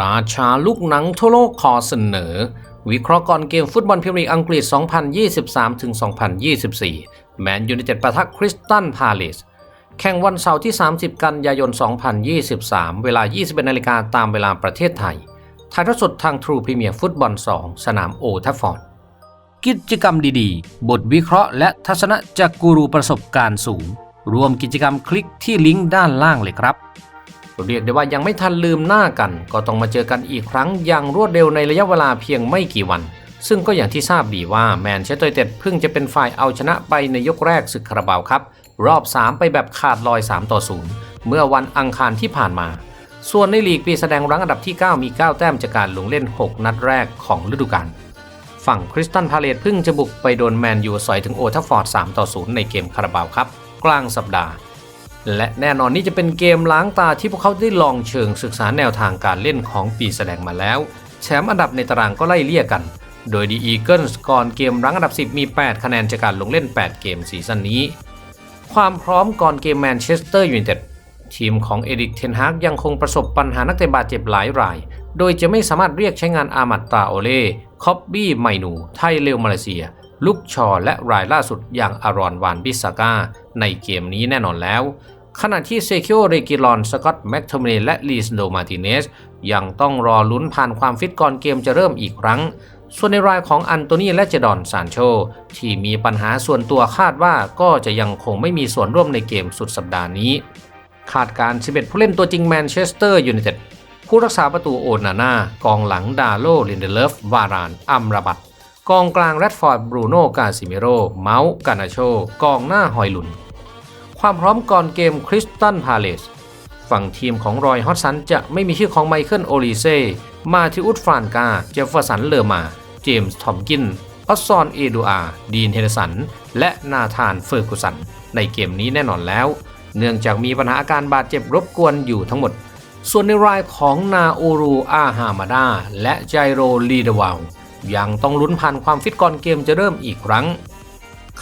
ราชาลูกหนังทั่วโลกขอเสนอ วิเคราะห์ก่อนเกมฟุตบอลพรีเมียร์อังกฤษ 2023-2024 แมนยูไนเต็ดปะทะคริสตัลพาเลสแข่งวันเสาร์ที่ 30 กันยายน 2023 เวลา 21นาฬิกาตามเวลาประเทศไทย ถ่ายทอดสดทางทรูพรีเมียร์ฟุตบอล 2 สนามโอทัฟฟอร์ด กิจกรรมดีๆ บทวิเคราะห์และทัศนะจากกูรูประสบการณ์สูง รวมกิจกรรมคลิกที่ลิงก์ด้านล่างเลยครับ เรียกได้ว่ายังไม่ทันลืมหน้ากัน ก็ต้องมาเจอกันอีกครั้งอย่างรวดเร็วในระยะเวลาเพียงไม่กี่วัน ซึ่งก็อย่างที่ทราบดีว่าแมนเชสเตอร์ยูไนเต็ดเพิ่งจะเป็นฝ่ายเอาชนะไปในยกแรกศึกคาราบาวครับ รอบ 3 ไปแบบขาดลอย 3 ต่อ 0 เมื่อวันอังคารที่ผ่านมา ส่วนในลีกปีแสดงรั้งอันดับที่ 9 มี 9 แต้มจากการลงเล่น 6 นัดแรกของฤดูกาลฝั่งคริสตันพาเลตเพิ่งจะบุกไปโดนแมนยูสอยถึงโอทัฟฟอร์ด 3 ต่อ 0 ในเกมคาราบาวครับ กลางสัปดาห์ และแน่นอนนี่จะเป็นเกมล้างตาที่พวกเขาได้ลองเชิงศึกษาแนวทางการเล่นของปีแสดงมาแล้ว แชมป์อันดับในตารางก็ไล่เลี่ยกัน โดยดีอีเกิลก่อนเกมรั้งอันดับ 10 มี 8 คะแนนจากการลงเล่น 8 เกมซีซั่นนี้ ความพร้อมก่อนเกมแมนเชสเตอร์ยูไนเต็ดทีมของเอริกเทนฮากยังคงประสบปัญหานักเตะบาดเจ็บหลายราย โดยจะไม่สามารถเรียกใช้งานอามัดตาโอเล่คอบบี้ไมนู ไทเลวมาเลเซีย ลุกชอและรายล่าสุดอย่างอารอนวานบิสกาในเกมนี้แน่นอนแล้ว ขณะที่เซคิโอเรกิลอน สกอตแม็กโทมเนและลีสโดมาติเนสยังต้องรอลุ้นผ่านความฟิตก่อนเกมจะเริ่มอีกครั้ง ส่วนในรายของอันโตนีและเจดอนซานโช ที่มีปัญหาส่วนตัวคาดว่าก็จะยังคงไม่มีส่วนร่วมในเกมสุดสัปดาห์นี้ คาดการ 11 ผู้เล่นตัวจริงแมนเชสเตอร์ยูไนเต็ดผู้รักษาประตูโอนาน่ากองหลังดาโลลินเดเลฟวารานอัมราบัต กองกลางแรดฟอร์ดบรูโน่กาซิเมโรเมาส์กานาโชกองหน้าหอยหลุน ความพร้อมก่อนเกมคริสตันพาเลสฝั่งทีมของรอยฮอตสันจะไม่มีชื่อของไมเคิลโอลิเซ่มาทิอุสฟรานกา เจฟเฟอร์สันเลอมา เจมส์ทอมกินพัสซอนเอดูอา ดีนเฮเดสัน และนาธานเฟอร์กุสัน ในเกมนี้แน่นอนแล้ว เนื่องจากมีปัญหาอาการบาดเจ็บรบกวนอยู่ทั้งหมด ส่วนในรายของนาโอรูอาฮามาดาและไจโรลีเดวาว ยังต้องลุ้นผ่านความฟิตก่อนเกมจะเริ่มอีกครั้ง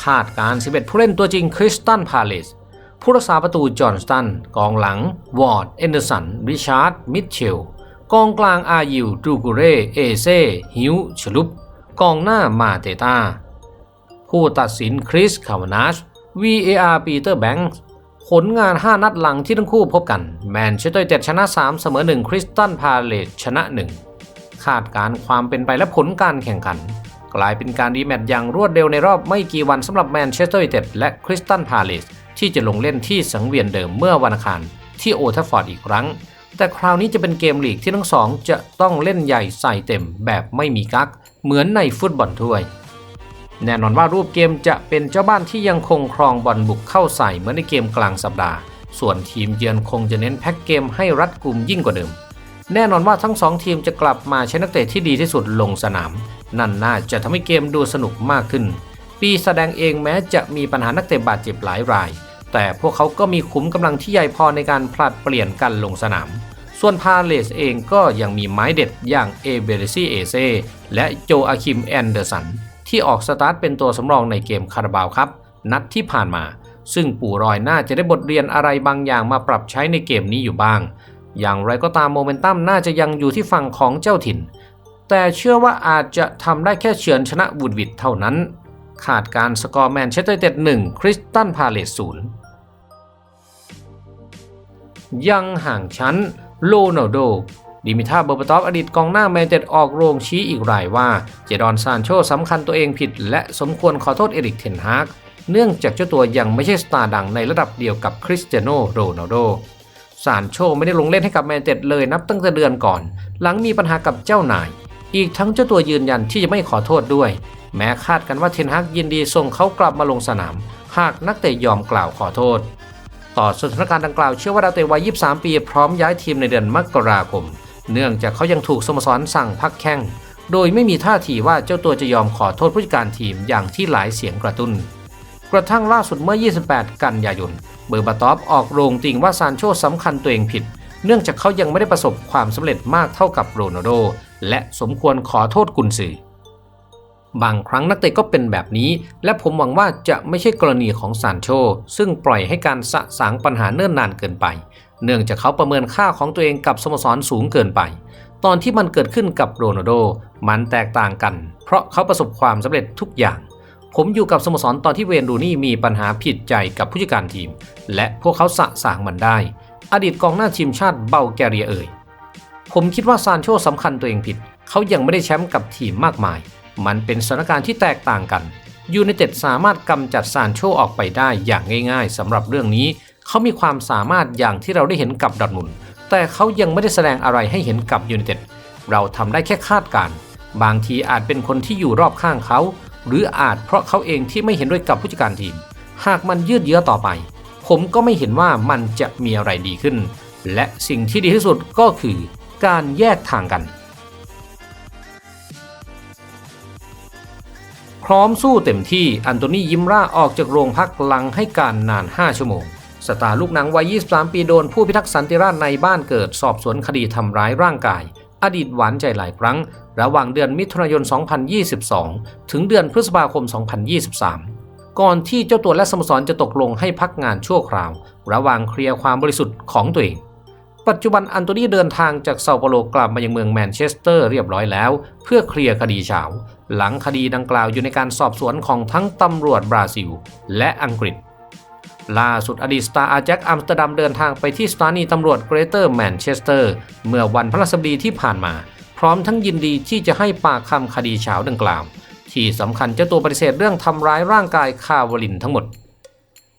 คาดการ 11 ผู้เล่นตัวจริงคริสตันพาเลสผู้รักษาประตูจอห์นสตัน กองหลัง วอร์ด เอนเดอร์สัน ริชาร์ด มิทเชล กองกลางอายิวดูกูเรเอเซฮิวชลุป กองหน้ามาเตตา ผู้ตัดสินคริส คาวานาช VAR ปีเตอร์แบงค์ผลงาน 5 นัดหลังที่ทั้งคู่พบกัน แมนเชสเตอร์ยูไนเต็ดชนะ 3 เสมอ 1 คริสตันพาเลตชนะ 1 คาดการณ์ความเป็นไปและผลการแข่งขัน กลายเป็นการรีแมตช์อย่างรวดเร็วในรอบไม่กี่วันสำหรับแมนเชสเตอร์ยูไนเต็ดและคริสตันพาเลสที่จะลงเล่นที่สังเวียนเดิมเมื่อวันอังคารที่โอทัฟฟอร์ดอีกครั้ง แต่คราวนี้จะเป็นเกมลีกที่ทั้งสองจะต้องเล่นใหญ่ใส่เต็มแบบไม่มีกักเหมือนในฟุตบอลถ้วย แน่นอนว่ารูปเกมจะเป็นเจ้าบ้านที่ยังคงครองบอลบุกเข้าใส่เหมือนในเกมกลางสัปดาห์ ส่วนทีมเยือนคงจะเน้นแพ็กเกมให้รัดกุมยิ่งกว่าเดิม แน่นอนว่าทั้งสองทีมจะกลับมาใช้นักเตะที่ดีที่สุดลงสนาม นั่นน่าจะทำให้เกมดูสนุกมากขึ้น ปีแสดงเองแม้จะมีปัญหานักเตะบาดเจ็บหลายราย แต่พวกเขาก็มีขุมกำลังที่ใหญ่พอในการผลัดเปลี่ยนกันลงสนาม ส่วนพาเลสเองก็ยังมีไม้เด็ดอย่างเอเบเรซี่เอเซและโจอาคิมแอนเดอร์สันที่ออกสตาร์ทเป็นตัวสำรองในเกมคาราบาวครับ นัดที่ผ่านมา ซึ่งปู่รอยน่าจะได้บทเรียนอะไรบางอย่างมาปรับใช้ในเกมนี้อยู่บ้าง อย่างไรก็ตามโมเมนตัมน่าจะยังอยู่ที่ฝั่งของเจ้าถิ่น แต่เชื่อว่าอาจจะทำได้แค่เฉือนชนะวูดวิดเท่านั้น ขาดการสกอร์แมนเชสเตอร์ยูไนเต็ด1คริสตันพาเลส0ยังห่างชั้นโลนัลโดดิมิทาเบอร์บตอฟอดีตกองหน้าแมนเต็ดออกโรงชี้อีกรายว่า เจดอนซานโชสำคัญตัวเองผิด และสมควรขอโทษเอริกเทนฮากเนื่องจากเจ้าตัวยังไม่ใช่สตาร์ดังในระดับเดียวกับคริสเตียโนโรนัลโด ซานโชไม่ได้ลงเล่นให้กับแมนเต็ดเลยนับตั้งแต่เดือนก่อน หลังมีปัญหากับเจ้านาย อีกทั้งเจ้าตัวยืนยันที่จะไม่ขอโทษด้วย แม้คาดกันว่าเทนฮากยินดีส่งเขากลับมาลงสนาม หากนักเตะยอมกล่าวขอโทษ ต่อสถานการณ์ดังกล่าวเชื่อว่าดาวเตะวัย 23 ปีพร้อมย้ายทีมในเดือนมกราคม เนื่องจากเขายังถูกสโมสรสั่งพักแข้งโดยไม่มีท่าทีว่าเจ้าตัวจะยอมขอโทษผู้จัดการทีมอย่างที่หลายเสียงกระตุ้น กระทั่งล่าสุดเมื่อ 28 กันยายน เบอร์บาตอฟออกโรงติงว่าซานโชสำคัญตัวเองผิด เนื่องจากเขายังไม่ได้ประสบความสำเร็จมากเท่ากับโรนัลโด และสมควรขอโทษกุนซือบางครั้งนักเตะก็เป็นแบบนี้ และผมหวังว่าจะไม่ใช่กรณีของซานโช ซึ่งปล่อยให้การสะสางปัญหาเนิ่นนานเกินไป เนื่องจากเขาประเมินค่าของตัวเองกับสโมสรสูงเกินไป ตอนที่มันเกิดขึ้นกับโรนัลโด มันแตกต่างกัน เพราะเขาประสบความสำเร็จทุกอย่าง ผมอยู่กับสโมสรตอนที่เวนรูนี่มีปัญหาผิดใจกับผู้จัดการทีม และพวกเขาสะสางมันได้ อดีตกองหน้าทีมชาติเบลแกเรียเอ่ย ผมคิดว่าซานโชสำคัญตัวเองผิด เขายังไม่ได้แชมป์กับทีมมากมาย มันเป็นสถานการณ์ที่แตกต่างกัน ยูไนเต็ดสามารถกำจัดซานโชออกไปได้อย่างง่าย ๆสำหรับเรื่องนี้ เขามีความสามารถอย่างที่เราได้เห็นกับดอทมุนแต่เขายังไม่ได้แสดงอะไรให้เห็นกับยูไนเต็ด เราทำได้แค่คาดการ บางทีอาจเป็นคนที่อยู่รอบข้างเขา หรืออาจเพราะเขาเองที่ไม่เห็นด้วยกับผู้จัดการทีม หากมันยืดเยื้อต่อไป ผมก็ไม่เห็นว่ามันจะมีอะไรดีขึ้น และสิ่งที่ดีที่สุดก็คือการแยกทางกัน พร้อมสู้เต็มที่อันโตนียิมราออกจากโรงพักหลังให้การนาน 5 ชั่วโมงสตาร์ลูกหนังวัย 23 ปีโดนผู้พิทักษ์สันติราษฎร์ในบ้านเกิดสอบสวนคดีทำร้ายร่างกาย อดีตหวานใจหลายครั้ง ระหว่างเดือนมิถุนายน 2022 ถึงเดือนพฤษภาคม 2023 ก่อนที่เจ้าตัวและสโมสรจะตกลงให้พักงานชั่วคราว ระหว่างเคลียร์ความบริสุทธิ์ของตัวเอง ปัจจุบันอันโตนีเดินทางจากเซาเปาโลกลับมายังเมืองแมนเชสเตอร์เรียบร้อยแล้ว เพื่อเคลียร์คดีเฉาหลังคดีดังกล่าวอยู่ในการสอบสวนของทั้งตำรวจบราซิล และอังกฤษ ล่าสุดอดีตสตาร์อาแจ็คอัมสเตอร์ดัมเดินทางไปที่สถานีตำรวจเกรเตอร์แมนเชสเตอร์เมื่อวันพฤหัสบดีที่ผ่านมา พร้อมทั้งยินดีที่จะให้ปากคำคดีเฉาดังกล่าว ที่สำคัญเจ้าตัวปฏิเสธเรื่องทำร้ายร่างกายคาวลินทั้งหมด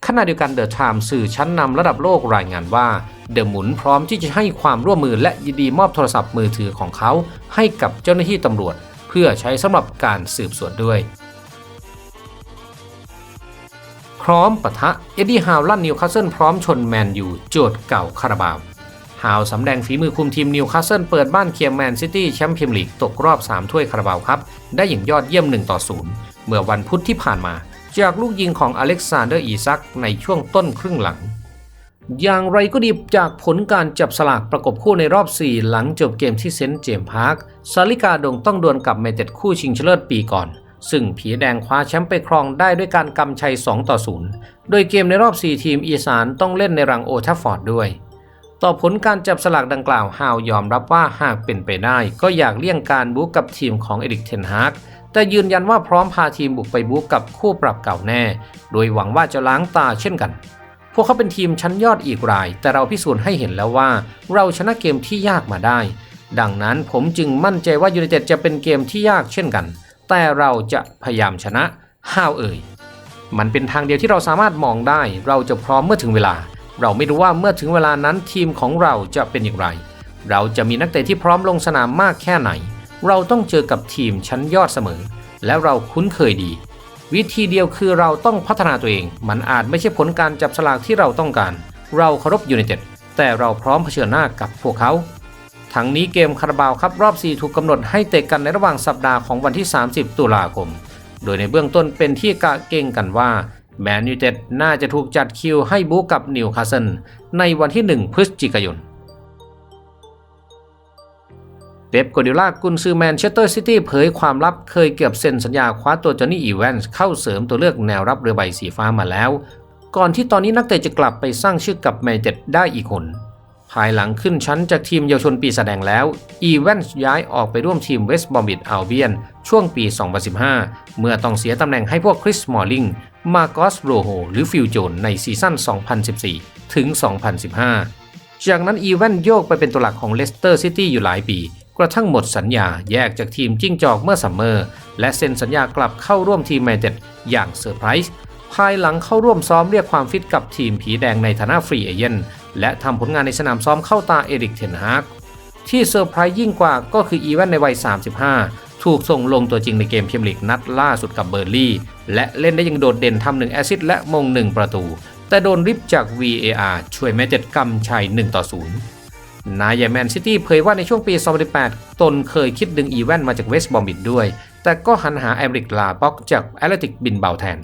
ขณะเดียวกันเดอะไทม์สื่อชั้นนำระดับโลกรายงานว่าเดอะหมุนพร้อมที่จะให้ความร่วมมือและยินดีมอบโทรศัพท์มือถือของเขา ให้กับเจ้าหน้าที่ตำรวจ เพื่อใช้สำหรับการสืบสวนด้วย ร้อมปะทะ เอ็ดดี้ฮาวลั่นนิวคาสเซิลพร้อมชนแมนยูโจทย์เก่าคาราบาวฮาวสำแดงฝีมือคุมทีมนิวคาสเซิลเปิดบ้านเคียร์แมนซิตี้แชมเปี้ยนลีกตกรอบ 3 ถ้วยคาราบาวครับ ได้อย่างยอดเยี่ยม 1 ต่อ 0 เมื่อวันพุธที่ผ่านมา จากลูกยิงของอเล็กซานเดอร์อีซักในช่วงต้นครึ่งหลัง อย่างไรก็ดีจากผลการจับสลากประกบคู่ในรอบ 4 หลังจบเกมที่เซนต์เจมส์พาร์คซาลิกาดงต้องดวลกับเมเต็ดคู่ชิงชนะเลิศปีก่อน ซึ่งผีแดงคว้าแชมป์ไปครองได้ด้วยการกำชัย 2 ต่อ 0 โดยเกมในรอบ 4 ทีมอีสานต้องเล่นในรังโอทัฟฟอร์ดด้วย ต่อผลการจับสลากดังกล่าวฮาวยอมรับว่าหากเป็นไปได้ ก็อยากเลี่ยงการบุกกับทีมของเอริกเทนฮากแต่ยืนยันว่าพร้อมพาทีมบุกไปบุกกับคู่ปรับเก่าแน่ โดยหวังว่าจะล้างตาเช่นกัน พวกเขาเป็นทีมชั้นยอดอีกราย แต่เราพิสูจน์ให้เห็นแล้วว่า เราชนะเกมที่ยากมาได้ ดังนั้นผมจึงมั่นใจว่ายูไนเต็ดจะเป็นเกมที่ยากเช่นกัน แต่เราจะพยายามชนะห้าวเอ่ย มันเป็นทางเดียวที่เราสามารถมองได้ เราจะพร้อมเมื่อถึงเวลา เราไม่รู้ว่าเมื่อถึงเวลานั้นทีมของเราจะเป็นอย่างไร เราจะมีนักเตะที่พร้อมลงสนามมากแค่ไหน เราต้องเจอกับทีมชั้นยอดเสมอ และเราคุ้นเคยดี วิธีเดียวคือเราต้องพัฒนาตัวเอง มันอาจไม่ใช่ผลการจับสลากที่เราต้องการ เราเคารพยูไนเต็ดแต่เราพร้อมเผชิญหน้ากับพวกเขา ทั้งนี้เกมคาราบาวครับรอบ 4 ถูกกำหนดให้เตะกันในระหว่างสัปดาห์ของวันที่ 30 ตุลาคม โดยในเบื้องต้นเป็นที่กะเก่งกันว่าแมนยูเต็ดน่าจะถูกจัดคิวให้บู๊กับนิวคาสเซิลในวันที่ 1 พฤศจิกายนเป๊ปโกวาร์ดิโอลากุนซือแมนเชสเตอร์ซิตี้เผยความลับเคยเกือบเซ็นสัญญาคว้าตัวจอห์นนี่อีแวนส์เข้าเสริมตัวเลือกแนวรับเรือใบสีฟ้ามาแล้ว ก่อนที่ตอนนี้นักเตะจะกลับไปสร้างชื่อกับแมนยูไนเต็ดได้อีกคน ภายหลังขึ้นชั้นจากทีมเยาวชนปีแสดงแล้ว อีแวนส์ย้ายออกไปร่วมทีมเวสต์บอมบิดอัลเบียนช่วงปี 2015 เมื่อต้องเสียตำแหน่งให้พวกคริสมอร์ลิง มาโกสโรโฮหรือฟิลโจนในซีซั่น 2014 ถึง 2015 จากนั้นอีแวนโยกไปเป็นตัวหลักของเลสเตอร์ซิตี้อยู่หลายปี กระทั่งหมดสัญญาแยกจากทีมจิ้งจอกเมื่อซัมเมอร์ และเซ็นสัญญากลับเข้าร่วมทีมแมนเชสเต็ดอย่างเซอร์ไพรส์ภายหลังเข้าร่วมซ้อมเรียกความฟิตกับทีมผีแดงในฐานะฟรีเอเจนต์ และทำผลงานในสนามซ้อมเข้าตาเอริกเทนฮากที่เซอร์ไพรส์ยิ่งกว่าก็คืออีแวนในวัย 35 ถูกส่งลงตัวจริงในเกมเมียร์ลีกนัดล่าสุดกับเบอร์ลี่และเล่นได้ยังโดดเด่นทำหนึ่งแอซิสและมงหนึ่งประตู แต่โดนริบจาก VAR ช่วยแมนเจ็ดกำชัย1ต่อ0นายแมนซิตี้เผยว่าในช่วงปี 2018 ตนเคยคิดดึงอีแวนมาจากเวสต์บอมบิดด้วย แต่ก็หันหาแอมริกลาบ็อกจากแอตเลติกบินเบาแทน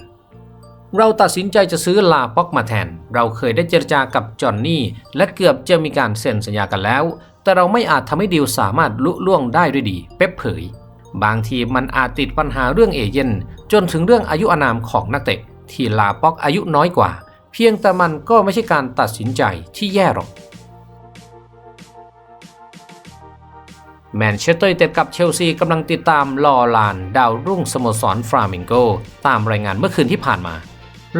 เราตัดสินใจจะซื้อลาป็อกมาแทน เราเคยได้เจรจากับจอห์นนี่ และเกือบจะมีการเซ็นสัญญากันแล้ว แต่เราไม่อาจทำให้ดีลสามารถลุล่วงได้ด้วยดี เป๊ปเผย บางทีมันอาจติดปัญหาเรื่องเอเย่นจนถึงเรื่องอายุอนามของนักเตะ ที่ลาป็อกอายุน้อยกว่า เพียงแต่มันก็ไม่ใช่การตัดสินใจที่แย่หรอกแมนเชสเตอร์ยูไนเต็ดกับเชลซีกำลังติดตามลอราน ดาวรุ่งสโมสรฟรามิงโก ตามรายงานเมื่อคืนที่ผ่านมา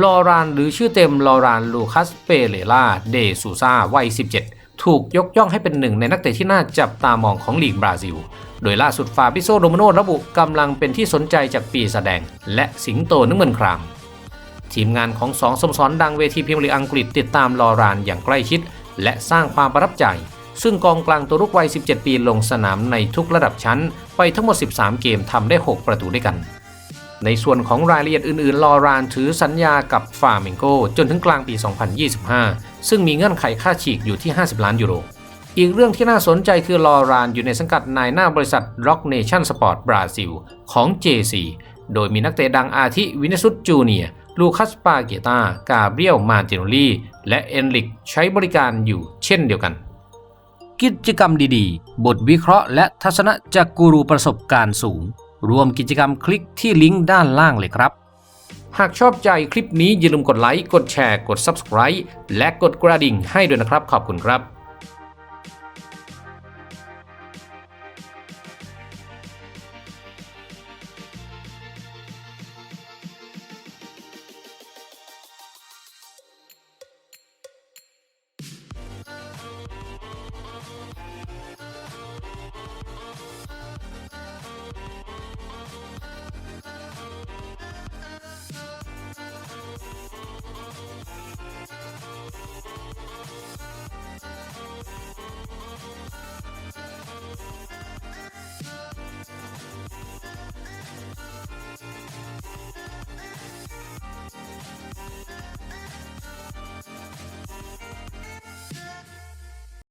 ลอรานหรือชื่อเต็มลอรานลูคัสเปเรล่าเดซูซาวัย 17 ถูกยกย่องให้เป็นหนึ่งในนักเตะที่น่าจับตามองของลีกบราซิล โดยล่าสุดฟาบิโซโรมาโนระบุกำลังเป็นที่สนใจจากปีแสดง และสิงโตนึกเมือนคราม ทีมงานของสองสมสรดังเวทีพรีเมียร์ลีอังกฤษติดตามลอรานอย่างใกล้ชิด และสร้างความประทับใจ ซึ่งกองกลางตัวรุกวัย 17 ปีลงสนามในทุกระดับชั้น ไปทั้งหมด 13 เกมทำได้ 6 ประตูด้วยกัน ในส่วนของรายละเอียดอื่นๆ ลอรานถือสัญญากับฟาร์มิงโกจนถึงกลางปี 2025 ซึ่งมีเงื่อนไขค่าฉีกอยู่ที่ 50 ล้านยูโร อีกเรื่องที่น่าสนใจคือลอรานอยู่ในสังกัดนายหน้าบริษัท Rock Nation Sport บราซิลของ JC โดยมีนักเตะดังอาทิวินสุสจูเนียลูคัสปาเกตากาเบรียลมาติโนลีและเอนริกใช้บริการอยู่เช่นเดียวกัน กิจกรรมดีๆ บทวิเคราะห์และทัศนะจากกูรูประสบการณ์สูง ร่วมกิจกรรมคลิกที่ลิงก์ด้านล่างเลยครับ หากชอบใจคลิปนี้อย่าลืมกดไลค์ กดแชร์ กด Subscribe และกดกระดิ่งให้ด้วยนะครับ ขอบคุณครับ